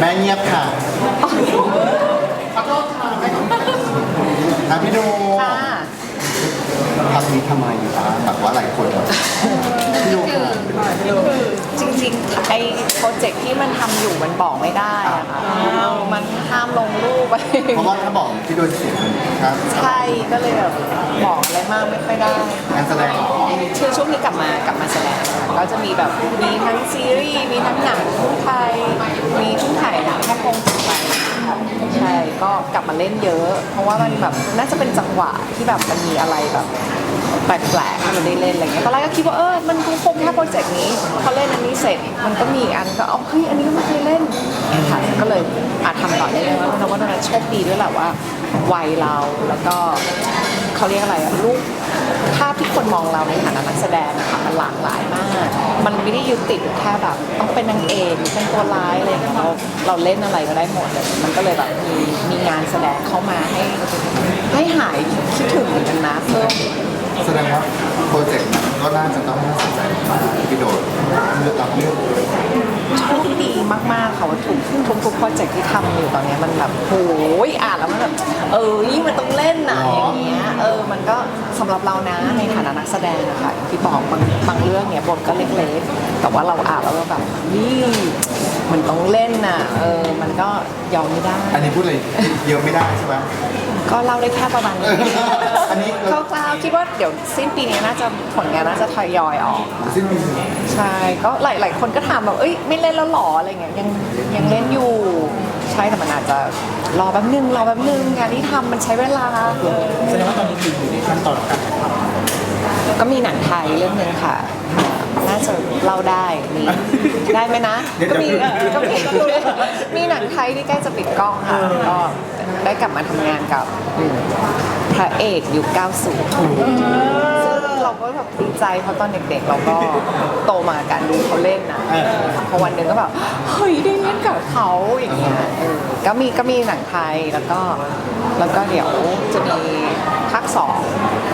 แม่เงียบค่ะขอโทษค่ะแม่อะพี่ดูค่ะ ทำนี้ทำไมอยู่คะแบบว่าหลายคนแบบ พี่ดูค่ะจริงๆไอ้โปรเจกต์ที่มันทำอยู่มันบอกไม่ได้อะค่ะมันห้ามลงรูปไปเพราะว่าถ้าบอกพี่ดูเสียงมันครับใช่ก็เลยแบบบอกอะไรมากไม่ค่อยได้งานแสดงคือช่วงนี้กลับมากลับมาแสดงค่ะก็จะมีแบบมีทั้งซีรีส์มีทั้งหนังทุกไทยมีทุกถ่ายหนังแค่คงจบไปค่ะใช่ก็กลับมาเล่นเยอะ เพราะว่ามันแบบน่าจะเป็นจังหวะที่แบบมันมีอะไรแบบ แปลกๆให้เราได้เล่นอะไรเงี้ยตอนแรกก็คิดว่าเออมันคงแค่โปรเจกต์นี้พอเล่นอันนี้เสร็จมันก็มีอีกอันก็เอาเฮ้ยอันนี้ก็ไม่เคยเล่นค่ะก็เลยอาจทำต่อได้เลยว่าเราว่าตอนนั้นโชคดีด้วยแหละว่าวัยเราแล้วก็เขาเรียกอะไรอะลูกภาพที่คนมองเราในฐานะนักแสดงอะค่ะมันหลากหลายมาก มันไม่ได้ยึดติดแค่แบบต้องเป็นนางเอกหรือเป็นตัวร้ายอะไรอย่างเงี้ยเราเราเล่นอะไรก็ได้หมดเลยมันก็เลยแบบมีมีงานแสดงเข้ามาให้ให้หายคิดถึงเหมือนกันนะเพิ่ม แสดงว่าโปรเจกต์นั้นก็น่าจะต้องน่าสนใจมากพี่โดดเลือกรับเลือกโชคดีมากๆค่ะว่าทุกทุกทุกโปรเจกต์ที่ทำอยู่ตอนเนี้ยมันแบบโอ้ยอ่านแล้วมันแบบเออยิ่งมันต้องเล่นนะอย่างเงี้ยเออมันก็สำหรับเรานะในฐานะนักแสดงอะค่ะที่บอกบางบางเรื่องเนี่ยบทก็เล็กๆ แต่ว่าเราอ่านแล้วเราแบบนี่มันต้องเล่นน่ะเออมันก็ยอมไม่ได้ อันนี้พูดเลยเยอะไม่ได้ใช่ไหม ก็เล่าได้แค่ประมาณนี้อันนี้คร่าวๆคิดว่าเดี๋ยวสิ้นปีนี้น่าจะผลงานน่าจะทยอยออกสิ้นปีใช่ ก็หลายหลายคนก็ถามแบบ เอ้ย ไม่เล่นแล้วหรออะไรเงี้ย ยังยังเล่นอยู่ ใช่ แต่มันอาจจะรอแป๊บนึง รอแป๊บนึง งานที่ทำมันใช้เวลาเออแสดงว่าตอนนี้คืออยู่ในขั้นตอนการถ่ายทำก็มีหนังไทยเรื่องหนึงค่ะ น่าจะเล่าได้มีได้ไหมนะ ก็มีเออก็มีมีหนังไทยที่ใกล้จะปิดกล้องค่ะก็ได้กลับมาทำงานกับพระเอกยุค90ซึ่ง เราก็แบบดีใจเพราะตอนเด็กๆ เราก็โตมากับการดูเขาเล่นนะพอวันหนึ่งก็แบบเฮ้ยได้เล่นกับเขาอย่างเงี้ยเออก็มีก็มีหนังไทยแล้วก็แล้วก็เดี๋ยวจะมีภาคสอง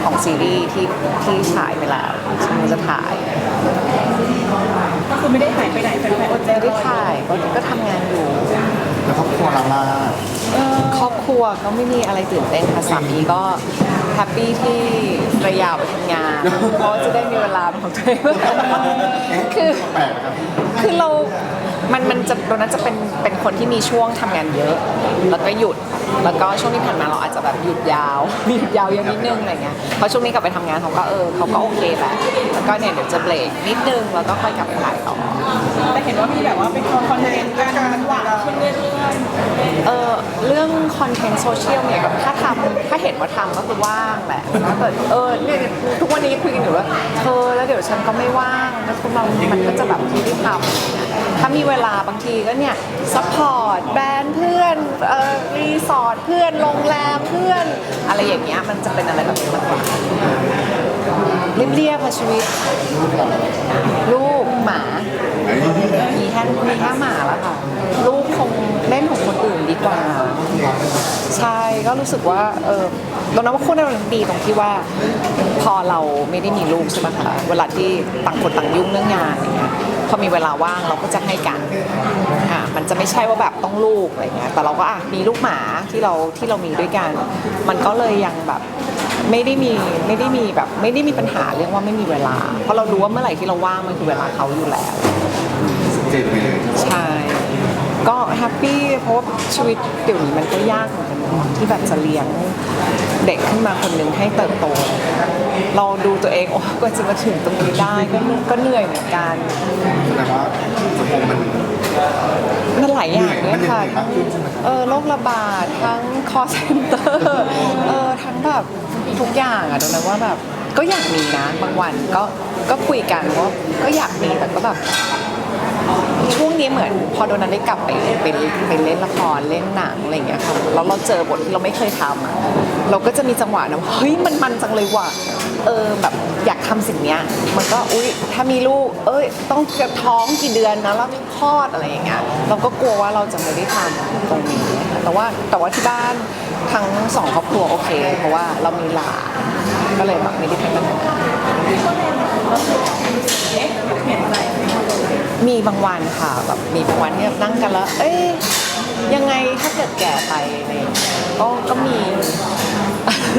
ของซีรีส์ที่ที่ฉายไปแล้วซึ่งจะถ่ายก็คือไม่ได้หายไปไหนแฟนๆอดใจไม่รได้อถ่ายก็ก็ทำงานอยู่ แล้วครอบครัวเราล่ะครอบครัวก็ไม่มีอะไรตื่นเต้นค่ะสามีก็ แฮปปี้ที่ระยาวไปทำงาน เพราะว่าจะได้มีเวลาเป็นของตัวเองคือแปลกนะครับคือเรา มันมันจะตอนนั้นจะเป็นเป็นคนที่มีช่วงทำงานเยอะ แล้วก็หยุดแล้วก็ช่วงที่ผ่านมาเราอาจจะแบบหยุดยาว หยุดยาวเยอะนิดนึงอะไรเงี้ยเพราะช่วงนี้กลับไปทำงานเขาก็เออเขาก็โอเคแหละแล้วก็เนี่ยเดี๋ยวจะเบรกนิดนึงแล้วก็ค่อยกลับไปถ่ายต่อ แต่เห็นว่ามีแบบว่าเป็นคอนเทนต์การหวานขึ้นเรื่อยเออเรื่องคอนเทนต์โซเชียลเนี่ยก็ถ้าทำถ้าเห็นว่าทำก็คือว่างแหละถ้าเกิดเออเนี่ยทุกวันนี้คุยกันอยู่ว่าเธอแล้วเดี๋ยวฉันก็ไม่ว่างแล้วคุณเรามันก็จะแบบไม่ได้ทำถ้ามีเวลาบางทีก็เนี่ยซัพพอร์ตแบรนด์เพื่อนเออรีสอร์ทเพื่อนโรงแรมเพื่อนอะไรอย่างเงี้ยมันจะเป็นอะไรแบบนี้มากกว่าเรียบๆค่ะชีวิต ลูกหมา มีแค่มีแค่หมาแล้วค่ะ ลูกคงเล่นของคนอื่นดีกว่า ใช่ก็รู้สึกว่าเออตรงนั้นว่าคู่นั้นมันดีตรงที่ว่า พอเราไม่ได้มีลูกใช่ไหมคะเวลาที่ต่างคนต่างยุ่งเรื่องงานอย่างเงี้ย พอมีเวลาว่างเราก็จะให้กันอะมันจะไม่ใช่ว่าแบบต้องลูกอะไรเงี้ยแต่เราก็อะมีลูกหมาที่เราที่เรามีด้วยกัน มันก็เลยยังแบบไม่ได้มีไม่ได้มีแบบไม่ได้มีปัญหาเรื่องว่าไม่มีเวลา เพราะเรารู้ว่าเมื่อไหร่ที่เราว่างมันคือเวลาเขาอยู่แล้ว เจ็ดไปเลย ใช่ ก็แฮปปี้เพราะว่าชีวิตเดี๋ยวนี้มันก็ยากเหมือนกันเนอะที่แบบจะเลี้ยงเด็กขึ้นมาคนหนึ่งให้เติบโต เราดูตัวเองโอ้ก็จะมาถึงตรงนี้ได้ก็ก็เหนื่อยเหมือนกันแสดงว่าสังคมมัน มันหลายอย่างด้วยค่ะเหนื่อยมากขึ้นใช่ไหมครับ เออโรคระบาดทั้ง call center เออทั้งแบบทุกอย่างอะดังนั้นว่าแบบก็อยากมีนะบางวันก็ก็คุยกันว่าก็อยากมีแต่ก็แบบ ช่วงนี้เหมือนพอโดนัทได้กลับไปไปไปเล่นละครเล่นหนังอะไรอย่างเงี้ยค่ะแล้วเราเจอบทที่เราไม่เคยทำอะเราก็จะมีจังหวะนะเฮ้ยมันมันจังเลยว่ะเออแบบอยากทำสิ่งเนี้ยมันก็อุ้ยถ้ามีลูกเอ้ยต้องท้องกี่เดือนนะแล้วคลอดอะไรอย่างเงี้ยเราก็กลัวว่าเราจะไม่ได้ทำตรงนี้ แต่ว่าแต่ว่าที่บ้านทั้งสองครอบครัวโอเค เพราะว่าเรามีหลานก็เลยแบบไม่ได้เป็นปัญหา ๆเอ๊ะเห็นอะไร มีบางวันค่ะแบบมีบางวันที่แบบนั่งกันแล้ว เอ้ยยังไงถ้าเกิดแก่ไปอะไรอย่างเงี้ยก็ก็มี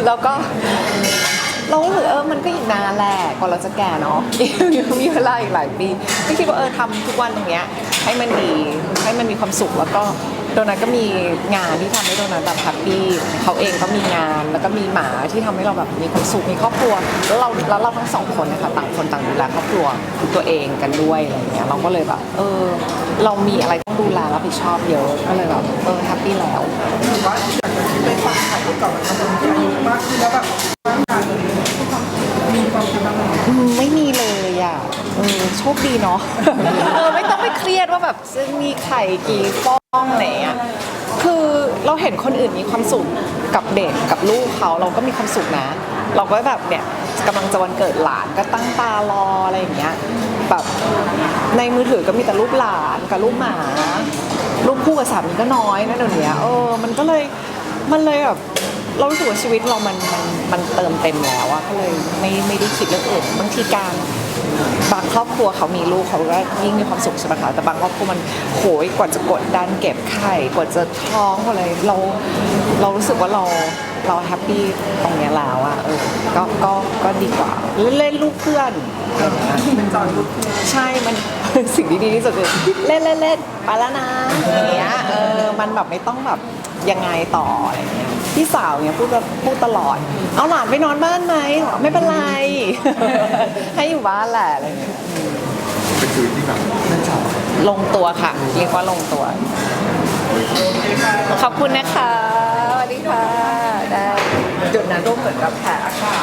แล้วก็เราก็รู้สึกเออมันก็อีกนานแหละกว่าเราจะแก่เนาะ ยังมีเวลาอีกหลายปีก็คิดว่าเออทำทุกวันตรงเนี้ยให้มันดีให้มันมีความสุขแล้วก็ โดนัทก็มีงานที่ทำให้โดนัทแบบแฮปปี้เขาเองก็มีงานแล้วก็มีหมาที่ทำให้เราแบบมีความสุขมีครอบครัวแล้วเราแล้วเราทั้งสองคนนะคะต่างคนต่างดูแลครอบครัวตัวเองกันด้วยอะไรอย่างเงี้ยเราก็เลยแบบเออ เรามีอะไรต้องดูแลรับผิดชอบเยอะก็เลยแบบเออแฮปปี้แล้ว หรือว่าอยากจะคิดไปฝากไข่ก่อนทำเป็นอายุมากขึ้นแล้วแบบร่างกายมันมีความคิดบ้างไหมอืมไม่มีเลยอะเออโชคดีเนาะ เออไม่ต้องไปเครียดว่าแบบจะมีไข่กี่ฟ องอะไรอะคือเราเห็นคนอื่นมีความสุขกับเด็กกับลูกเขาเราก็มีความสุขนะ เราก็แบบเนี่ยกำลังจะวันเกิดหลานก็ตั้งตารออะไรอย่างเงี้ยแบบในมือถือก็มีแต่รูปหลานกับรูปหมารูปคู่กับสามีก็น้อยนะเดี๋ยวนี้เออมันก็เลยมันเลยแบบเรารู้สึกว่าชีวิตเรามันมันมันเติมเต็มแล้วอะก็เลยไม่ไม่ได้คิดเรื่องอื่นบางทีการ บางครอบครัวเขามีลูกเขาก็ยิ่งมีความสุขใช่ไหมคะแต่บางครอบครัวมันโหยกว่าจะกดดันเก็บไข่กว่าจะท้องกว่าอะไรเราเรารู้สึกว่าเราเราแฮปปี้ตรงเนี้ยแล้วอะเออก็ก็ก็ดีกว่าเล่นลูกเพื่อนอะไรอย่างเงี้ยเป็นจอยลูกใช่มันสิ่งที่ดีที่สุดคือเล่นเล่นเล่นไปแล้วนะอย่างเงี้ยเออ มันแบบไม่ต้องแบบยังไงต่ออะไรเงี้ยพี่สาวเนี่ยพูดพูดตลอด เอาหลานไปนอนบ้านไหมไม่เป็นไร ให้อยู่บ้านแหละอะไรเงี้ยเป็นชีวิตที่แบบน่าชอบลงตัวค่ะเรียกว่าลงตัว ขอบคุณนะคะสวัสดีค่ะได้จุดนั้นรูปเหมือนกับแผลค่ะ